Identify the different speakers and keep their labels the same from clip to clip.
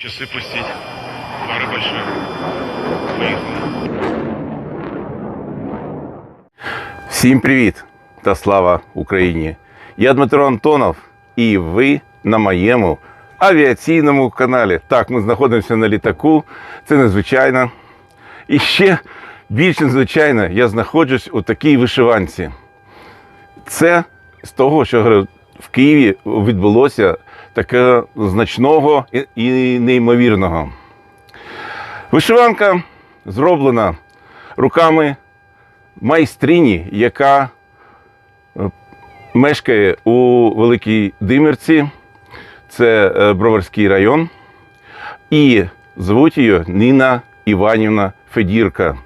Speaker 1: Часы пустить. Пара большая. Поехали.
Speaker 2: Всім привіт та слава Україні! Я Дмитро Антонов, і ви на моєму авіаційному каналі. Так, ми знаходимося на літаку. Це незвичайно. І ще більш незвичайно, я знаходжусь у такій вишиванці. Це з того, що в Києві відбулося таке значного і- неймовірного. Вишиванка зроблена руками майстрині, яка е, мешкає у Великій Димирці, це е, Броварський район, і звуть її Ніна Іванівна Федірка.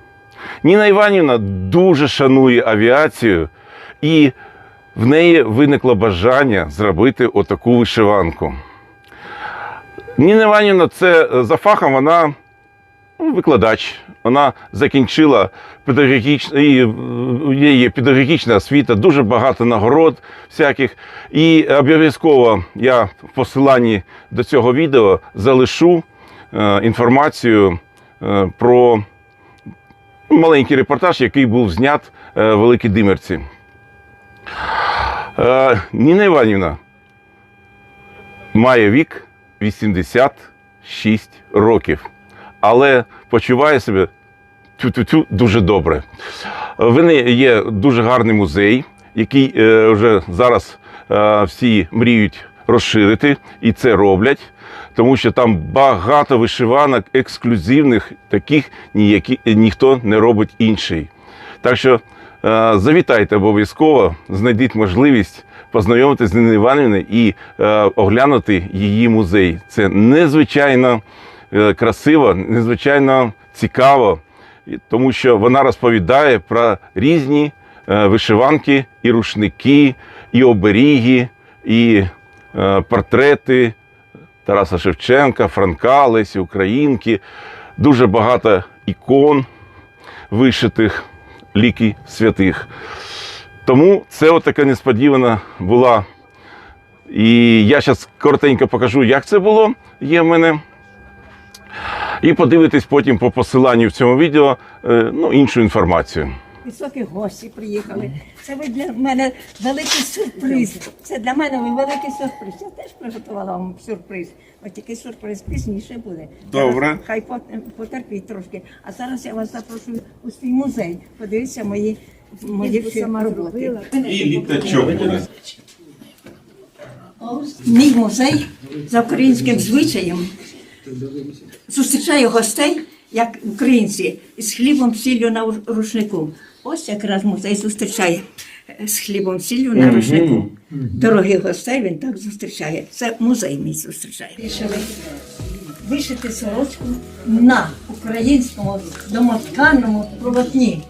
Speaker 2: Ніна Іванівна дуже шанує авіацію, і в неї виникло бажання зробити отаку вишиванку. Ніна Іванівна, це е, за фахом вона ну, викладач. Вона закінчила педагогічну, неї є педагогічна освіта, дуже багато нагород всяких. І обов'язково я в посиланні до цього відео залишу е, інформацію е, про маленький репортаж, який був знят е, в Великій Димерці. Е, Ніна Іванівна має вік 86 років але почуває себе тю-тю-тю дуже добре. В неї є дуже гарний музей, який е, вже зараз е, всі мріють розширити, і це роблять, тому що там багато вишиванок ексклюзивних, таких ніякі, ніхто не робить інший. Так що завітайте обов'язково, знайдіть можливість познайомитися з Ніною Іванівною і е, оглянути її музей. Це незвичайно е, красиво, незвичайно цікаво, тому що вона розповідає про різні е, вишиванки, і рушники, і оберіги, і е, портрети Тараса Шевченка, Франка, Лесі Українки. Дуже багато ікон вишитих, ліки святих. Тому це така несподівана була. І я зараз коротенько покажу, як це було. Є в мене. І подивитись потім по посиланню в цьому відео е, ну, іншу інформацію.
Speaker 3: Високі гості приїхали. Це ви для мене великий сюрприз. Це для мене ви великий сюрприз. Я теж приготувала вам сюрприз. От тільки сюрприз пізніше буде.
Speaker 2: Добре.
Speaker 3: Зараз Хай пот- потерпіть трошки. А зараз я вас запрошую у свій музей. Подивіться мої, мої всі роботи.
Speaker 2: І літачок буде.
Speaker 3: Мій музей за українським звичаєм зустрічає гостей, як українці, з хлібом сіллю на рушнику. Ось якраз музей зустрічає е, з хлібом сіллю на рушнику. Дорогих гостей він так зустрічає. Це музей мій зустрічає. Вирішили вишити сорочку на українському домотканому полотні,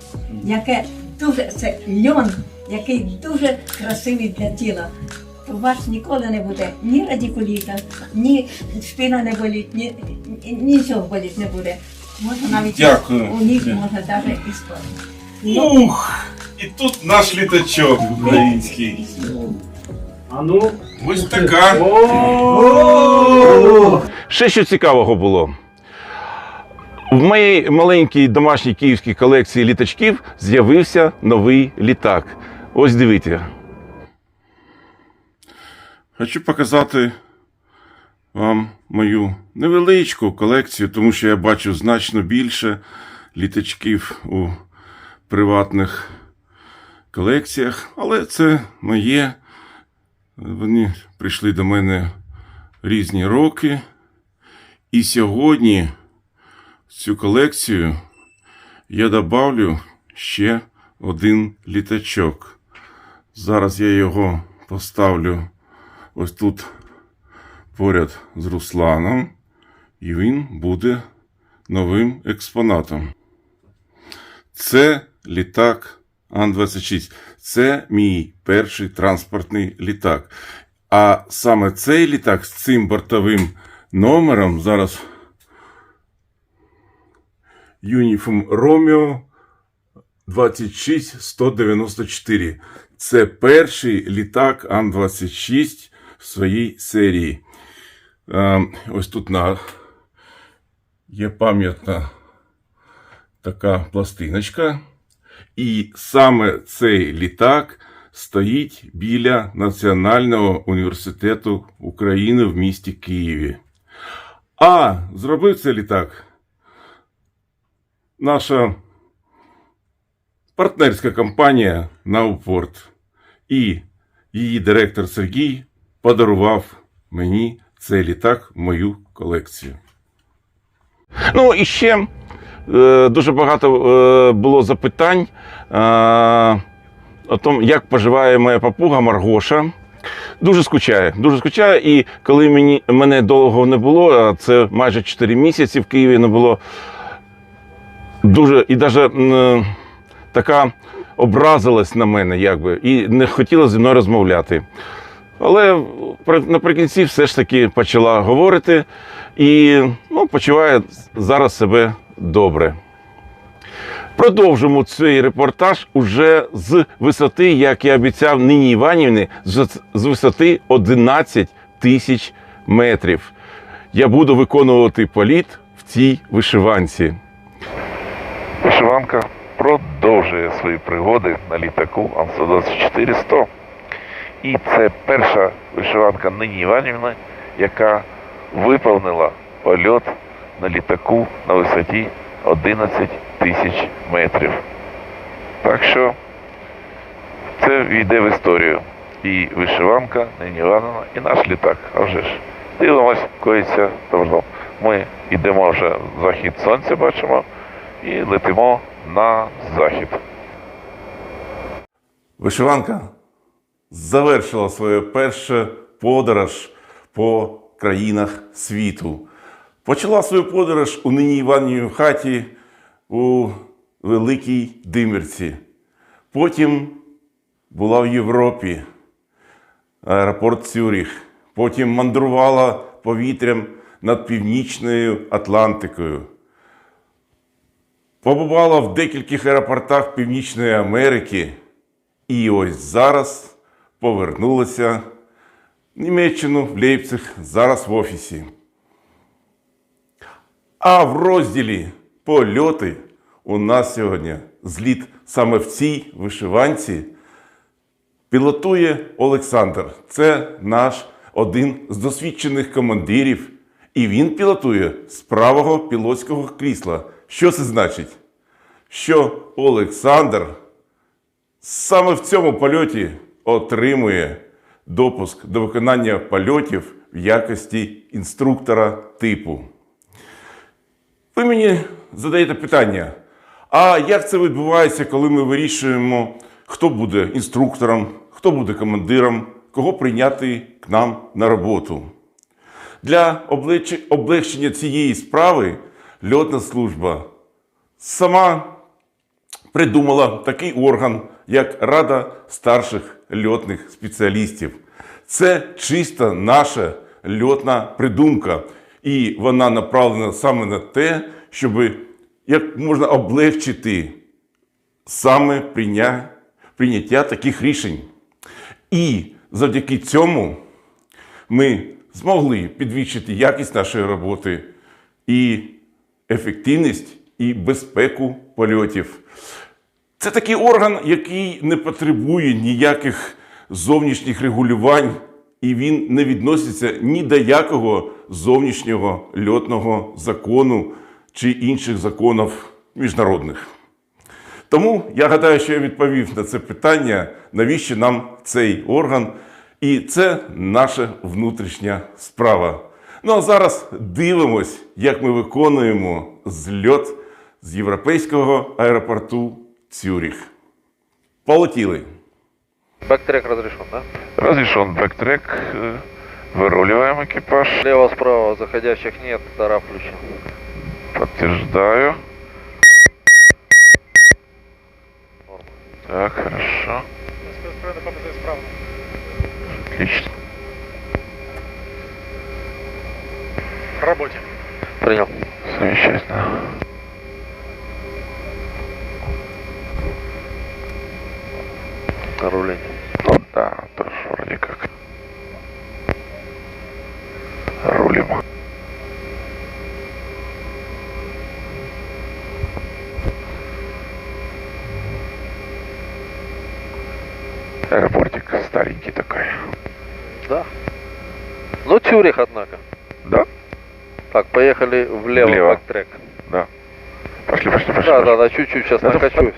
Speaker 3: яке дуже це льон, який дуже красивий для тіла. У вас ніколи не буде ні радикуліта, ні спина не болить, ні, ні, нічого болить не буде. Можна навіть
Speaker 2: Дякую.
Speaker 3: у них можна навіть і спати.
Speaker 2: Ух! І тут наш літачок український.
Speaker 4: А ну.
Speaker 2: Ось така. Ще що цікавого було. В моїй маленькій домашній київській колекції літачків з'явився новий літак. Ось дивіться. Хочу показати вам мою невеличку колекцію, тому що я бачу значно більше літачків у приватних колекціях, але це моє. Вони прийшли до мене різні роки. І сьогодні цю колекцію я добавлю ще один літачок. Зараз я його поставлю ось тут поряд з Русланом, і він буде новим експонатом. Це літак Ан-26. Це мій перший транспортний літак. А саме цей літак з цим бортовим номером зараз Юніфом Ромео 26194. Це перший літак Ан-26 в своїй серії. Ось тут на є пам'ятна така пластиночка. І саме цей літак стоїть біля Національного університету України в місті Києві. А зробив цей літак наша партнерська компанія Наупорт. І її директор Сергій подарував мені цей літак в мою колекцію. Ну і ще дуже багато е, було запитань е, о тому, як поживає моя папуга Маргоша. Дуже скучає, дуже скучає. І коли мені, мене довго не було, це майже 4 місяці в Києві не було, дуже і навіть така образилась на мене, якби, і не хотіла зі мною розмовляти. Але наприкінці все ж таки почала говорити і ну, почуває зараз себе добре. Продовжимо цей репортаж уже з висоти, як я обіцяв Нині Іванівни, з висоти 11 тисяч метрів. Я буду виконувати політ в цій вишиванці.
Speaker 5: Вишиванка продовжує свої пригоди на літаку Ан-124-100. І це перша вишиванка Нині Іванівни, яка виповнила польот на літаку на висоті 11 тисяч метрів. Так що це війде в історію. І вишиванка Нині Іванівна, і наш літак. А вже ж. Дивимось, коїться добро. Ми йдемо вже в захід сонця, бачимо, і летимо на захід.
Speaker 2: Вишиванка завершила свою першу подорож по країнах світу. Почала свою подорож у нині Іванівій хаті у Великій Димирці. Потім була в Європі, аеропорт Цюріх. Потім мандрувала повітрям над Північною Атлантикою. Побувала в декількох аеропортах Північної Америки. І ось зараз повернулася в Німеччину, в Лейпциг, зараз в офісі. А в розділі польоти у нас сьогодні зліт саме в цій вишиванці пілотує Олександр. Це наш один з досвідчених командирів. І він пілотує з правого пілотського крісла. Що це значить? Що Олександр саме в цьому польоті отримує допуск до виконання польотів в якості інструктора типу. Ви мені задаєте питання, а як це відбувається, коли ми вирішуємо, хто буде інструктором, хто буде командиром, кого прийняти к нам на роботу? Для облегче- облегчення цієї справи льотна служба сама придумала такий орган, як Рада старших льотних спеціалістів. Це чисто наша льотна придумка, і вона направлена саме на те, щоб як можна облегчити саме прийня- прийняття таких рішень. І завдяки цьому ми змогли підвищити якість нашої роботи і ефективність і безпеку польотів. Це такий орган, який не потребує ніяких зовнішніх регулювань, і він не відноситься ні до якого зовнішнього льотного закону чи інших законів міжнародних. Тому я гадаю, що я відповів на це питання, навіщо нам цей орган. І це наша внутрішня справа. Ну а зараз дивимось, як ми виконуємо зльот з європейського аеропорту Цюріх. Полетіли.
Speaker 6: Бэктрек разрешен, да?
Speaker 5: Разрешен бэктрек. э, Выруливаем экипаж.
Speaker 6: Слева-справа заходящих нет, тара включен.
Speaker 5: Подтверждаю. Так, хорошо. Отлично.
Speaker 6: Принял. Тюрих, однако.
Speaker 7: Да?
Speaker 6: Так, поехали влево,
Speaker 7: Влево.
Speaker 6: бэктрек.
Speaker 7: Пошли, пошли, пошли.
Speaker 6: Да,
Speaker 7: пошли.
Speaker 6: да, да, чуть-чуть сейчас
Speaker 7: Это
Speaker 6: накачу.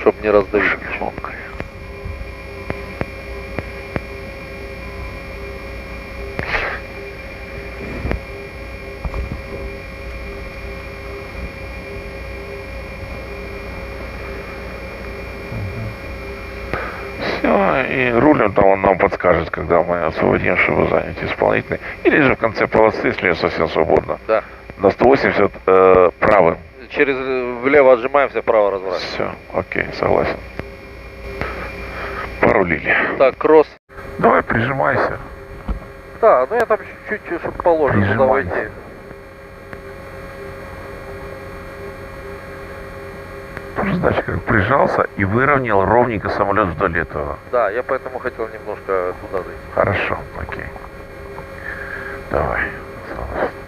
Speaker 6: Чтоб не раздавить.
Speaker 7: Шелонкой. И рулем там он нам подскажет, когда мы освободим, чтобы занять исполнительный. Или же в конце полосы, если совсем свободно.
Speaker 6: Да.
Speaker 7: На 180 э, правым.
Speaker 6: Через э, влево отжимаемся, вправо разворачиваем.
Speaker 7: Все, окей, согласен. Порулили.
Speaker 6: Так, кросс.
Speaker 7: Давай прижимайся.
Speaker 6: Да, ну я там чуть-чуть, чтобы положено туда
Speaker 7: Прижимайся.
Speaker 6: войти.
Speaker 7: Тоже, значит, как прижался и выровнял ровненько самолет вдоль этого.
Speaker 6: Да, я поэтому хотел немножко туда зайти.
Speaker 7: Хорошо, окей. Давай. Согласен.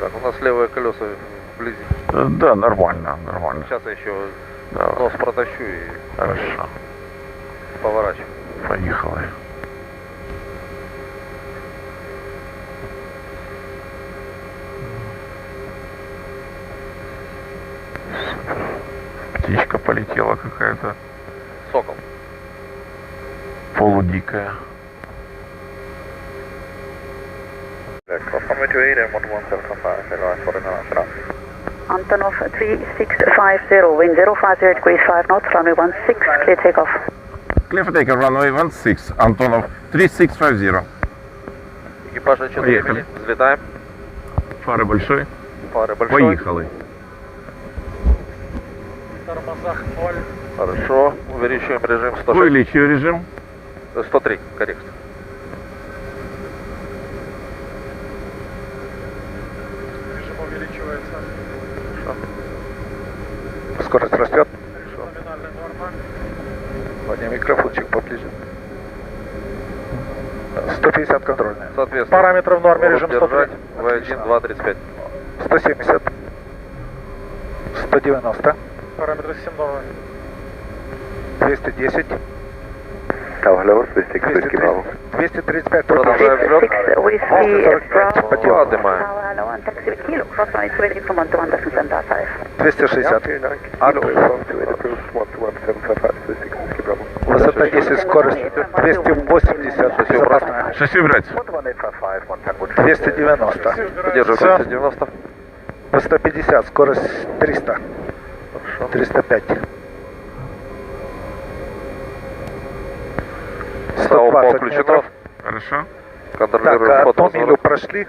Speaker 6: Так, у нас левое колесо вблизи.
Speaker 7: Э, Да, нормально, нормально.
Speaker 6: Сейчас я еще
Speaker 7: Давай.
Speaker 6: нос протащу и
Speaker 7: Хорошо.
Speaker 6: поворачиваю.
Speaker 7: Поехали. Птичка полетела какая-то
Speaker 6: Сокол.
Speaker 7: полудикая.
Speaker 8: Antonov 3650, wind 050 degrees 5 knots, runway 16, clear takeoff.
Speaker 5: Clear for takeoff, runway 16, Антонов 3650.
Speaker 6: Экипаж на счет
Speaker 5: Поехали.
Speaker 6: времени. Взлетаем.
Speaker 5: Фары большой.
Speaker 6: Фары большой.
Speaker 5: Поехали.
Speaker 4: Тормозах 0.
Speaker 6: Хорошо. Увеличиваем режим 106.
Speaker 5: Увеличиваю режим.
Speaker 6: Э, 103, коррект.
Speaker 4: Режим увеличивается.
Speaker 7: Скорость растет.
Speaker 4: Номинальная норма.
Speaker 7: Вадим, микрофончик поближе. 150 контрольная.
Speaker 6: Соответственно.
Speaker 4: Параметры в норме, режим
Speaker 6: держать.
Speaker 4: 103.
Speaker 6: В1, 2, 35.
Speaker 7: 170. 190.
Speaker 4: Параметры 7 нормы.
Speaker 7: 210. 235
Speaker 6: Продолжаем взлет.
Speaker 8: 6 whiskey, Bravo,
Speaker 6: Поднимаем.
Speaker 7: 260. Высота 10, скорость 280. Безопасно.
Speaker 5: Шасси брать.
Speaker 7: 290.
Speaker 6: Поддерживаю
Speaker 4: Всё.
Speaker 6: 290.
Speaker 7: По 150, скорость 300. 305.
Speaker 6: САУ
Speaker 7: 120
Speaker 6: включено.
Speaker 7: метров.
Speaker 5: Хорошо.
Speaker 7: Так,
Speaker 6: Контролируем
Speaker 7: а
Speaker 6: ход
Speaker 7: одну милю
Speaker 6: разворот.
Speaker 7: прошли,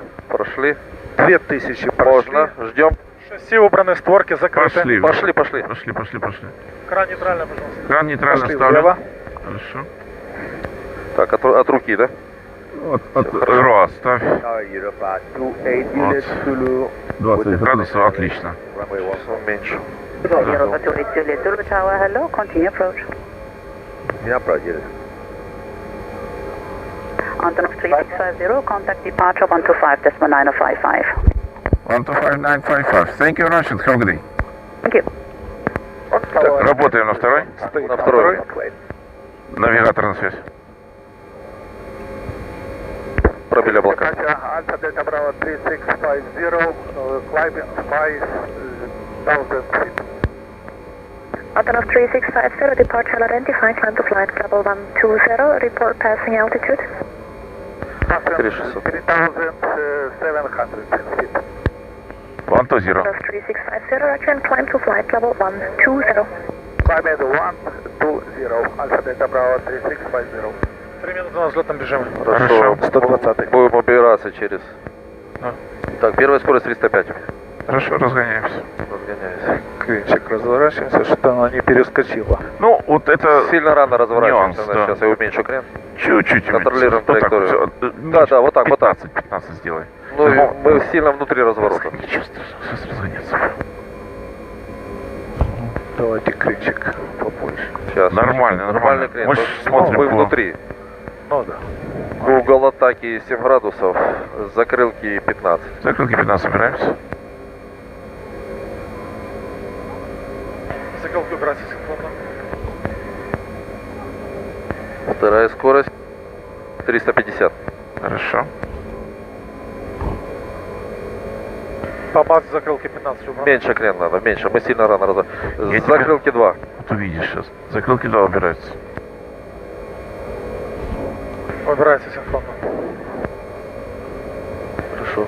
Speaker 6: Прошли.
Speaker 7: 2000 прошли.
Speaker 6: Можно. Ждем.
Speaker 4: Шасси убраны, створки закрыты.
Speaker 5: Пошли.
Speaker 6: Пошли, пошли.
Speaker 5: Пошли, пошли, пошли.
Speaker 4: Кран нейтрально, пожалуйста.
Speaker 5: Кран нейтрально
Speaker 7: Пошли
Speaker 5: ставлю.
Speaker 7: влево.
Speaker 5: Хорошо.
Speaker 6: Так, от, от руки, да?
Speaker 5: От, от РОА ставь. Вот. 20 градусов, отлично.
Speaker 6: Меньше.
Speaker 8: Zero to Juliet, Antonov 3650, contact departure 125 decimal 9055.
Speaker 5: 125955. Thank you very much and have a good day.
Speaker 8: Thank you.
Speaker 5: Так, работаем на второй.
Speaker 6: На второй.
Speaker 5: Навигатор на связь.
Speaker 6: Пробили облака.
Speaker 7: Альфа Дельта Браво 3650, climbing 5000 feet.
Speaker 8: Antonov 3650, departure identified, climb to flight level 120, report passing altitude.
Speaker 6: 3600.
Speaker 7: 3700 feet.
Speaker 5: One to zero.
Speaker 8: Antonov 3650, roger, and climb to flight level 120.
Speaker 7: Climbing 120, Альфа Дельта Браво 3650.
Speaker 4: Три минуты на взлетном режиме.
Speaker 6: Хорошо.
Speaker 7: 120.
Speaker 6: Будем убираться через.
Speaker 4: А.
Speaker 6: Так, первая скорость 305.
Speaker 5: Хорошо, разгоняемся.
Speaker 6: Разгоняюсь.
Speaker 7: Клинчик, разворачиваемся, что она не перескочила.
Speaker 5: Ну, вот это
Speaker 6: Сильно рано разворачиваемся.
Speaker 5: Нюанс, да.
Speaker 6: Сейчас я уменьшу крен.
Speaker 5: чуть-чуть.
Speaker 6: Контролируем
Speaker 5: вот так
Speaker 6: траекторию.
Speaker 5: э,
Speaker 6: Да, да, вот так, вот так.
Speaker 5: 15, 15 сделай.
Speaker 6: Ну,
Speaker 5: Ну,
Speaker 6: мы сильно внутри разворота.
Speaker 5: Ничего страшного, разгоняться.
Speaker 6: Давайте кренчик побольше. Сейчас.
Speaker 5: Нормально, нормально.
Speaker 6: Крен.
Speaker 5: Мы смотрим по-
Speaker 6: внутри.
Speaker 4: Ну да.
Speaker 6: Угол атаки 7 градусов, закрылки 15.
Speaker 5: Закрылки 15 собираемся.
Speaker 4: Закрылки убирать синхронно.
Speaker 6: Вторая скорость 350.
Speaker 5: Хорошо.
Speaker 4: По базе закрылки 15 убрано.
Speaker 6: Меньше крен надо, меньше. Мы сильно рано раз.
Speaker 5: Я тебя-
Speaker 6: Закрылки 2.
Speaker 5: Вот увидишь сейчас. Закрылки 2 убираются.
Speaker 4: Убирается синхронно.
Speaker 6: Хорошо.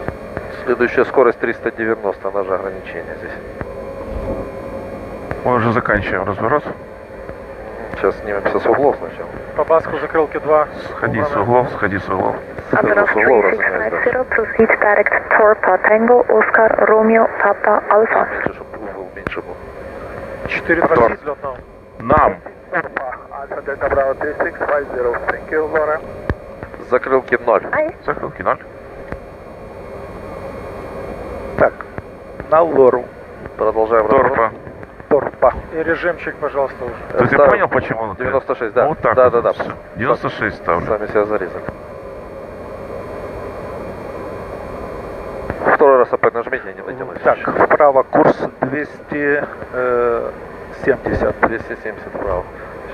Speaker 6: Следующая скорость 390, она же ограничение здесь.
Speaker 5: Мы уже заканчиваем разворот.
Speaker 6: Сейчас снимемся с углов сначала.
Speaker 4: По баску закрылки 2.
Speaker 5: Сходи с углов, сходи с углов.
Speaker 9: Antonov
Speaker 6: С углов разгоняюсь дальше.
Speaker 9: 3650, proceed direct Torpa Tango, Oscar, Romeo, Papa, Alpha.
Speaker 6: Меньше, чтобы угол меньше был.
Speaker 4: 4
Speaker 5: Антон.
Speaker 4: просить взлетного.
Speaker 5: Нам.
Speaker 4: Альфа Дельта Браво 3650. Thank you, Laura.
Speaker 6: Закрылки 0.
Speaker 5: Закрылки 0.
Speaker 4: Так. На Лору.
Speaker 6: Продолжаем разворот.
Speaker 5: Торпа.
Speaker 4: Торпа. И режимчик, пожалуйста, уже.
Speaker 5: То есть ты понял, почему? он
Speaker 6: 96, да.
Speaker 5: Вот так
Speaker 6: Да,
Speaker 5: вот.
Speaker 6: да, да.
Speaker 5: Всё. 96 ставлю.
Speaker 6: Сами себя зарезали. Второй раз опять нажмите, я не дотянусь.
Speaker 4: Так, вправо курс 270.
Speaker 6: 270 вправо.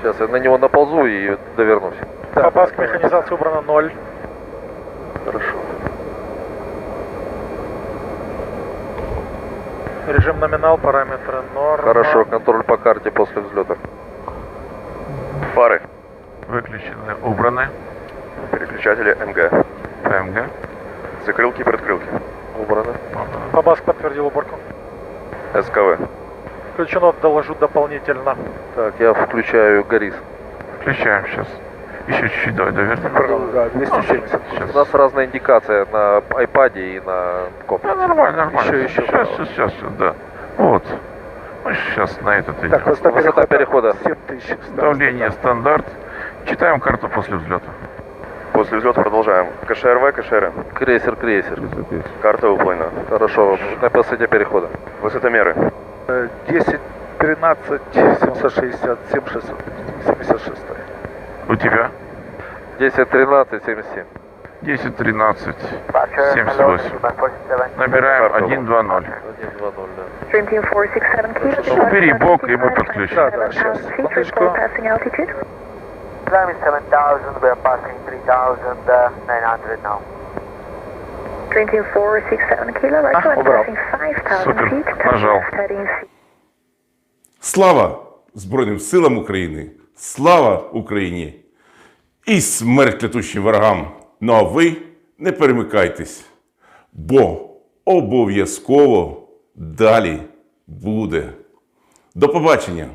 Speaker 6: Сейчас я на него наползу и довернусь.
Speaker 4: По баске механизации убрано 0.
Speaker 6: Хорошо.
Speaker 4: Режим номинал, параметры норма.
Speaker 6: Хорошо, контроль по карте после взлета. Фары.
Speaker 5: Выключены, убраны.
Speaker 6: Переключатели МГ.
Speaker 5: ПМГ.
Speaker 6: Закрылки, предкрылки. Убраны.
Speaker 4: По баску подтвердил уборку.
Speaker 6: СКВ.
Speaker 4: Включено, доложу дополнительно.
Speaker 6: Так, я включаю ГАРИС.
Speaker 5: Включаем сейчас. Еще чуть-чуть давай довернем.
Speaker 4: Да, 270.
Speaker 5: Сейчас.
Speaker 6: У нас разная индикация на iPad и на
Speaker 5: Да,
Speaker 6: комплексе.
Speaker 5: нормально, нормально.
Speaker 6: Еще, еще.
Speaker 5: Сейчас, сейчас, сейчас, да. Вот. Мы сейчас на этот идем.
Speaker 4: Так, высота
Speaker 6: Высота перехода.
Speaker 4: 7000.
Speaker 5: Давление стандарт. Читаем карту после взлета.
Speaker 10: После взлета продолжаем. КШРВ, КШР.
Speaker 6: Крейсер, крейсер.
Speaker 10: Карта выполнена.
Speaker 6: Хорошо, на высоте перехода.
Speaker 10: Высотомеры.
Speaker 4: 10, 13, 760, 76.
Speaker 5: У тебя? 10-13-77. 10-13-78. Набираем
Speaker 6: 1-2-0.
Speaker 9: 1-2-0.
Speaker 5: Убери бок, и мы подключим.
Speaker 4: Да, да,
Speaker 9: сейчас.
Speaker 4: Убрал.
Speaker 5: Супер, нажал.
Speaker 2: Слава Збройним силам України! Слава Україні! І смерть летучим ворогам! Ну а ви не перемикайтесь, бо обов'язково далі буде. До побачення!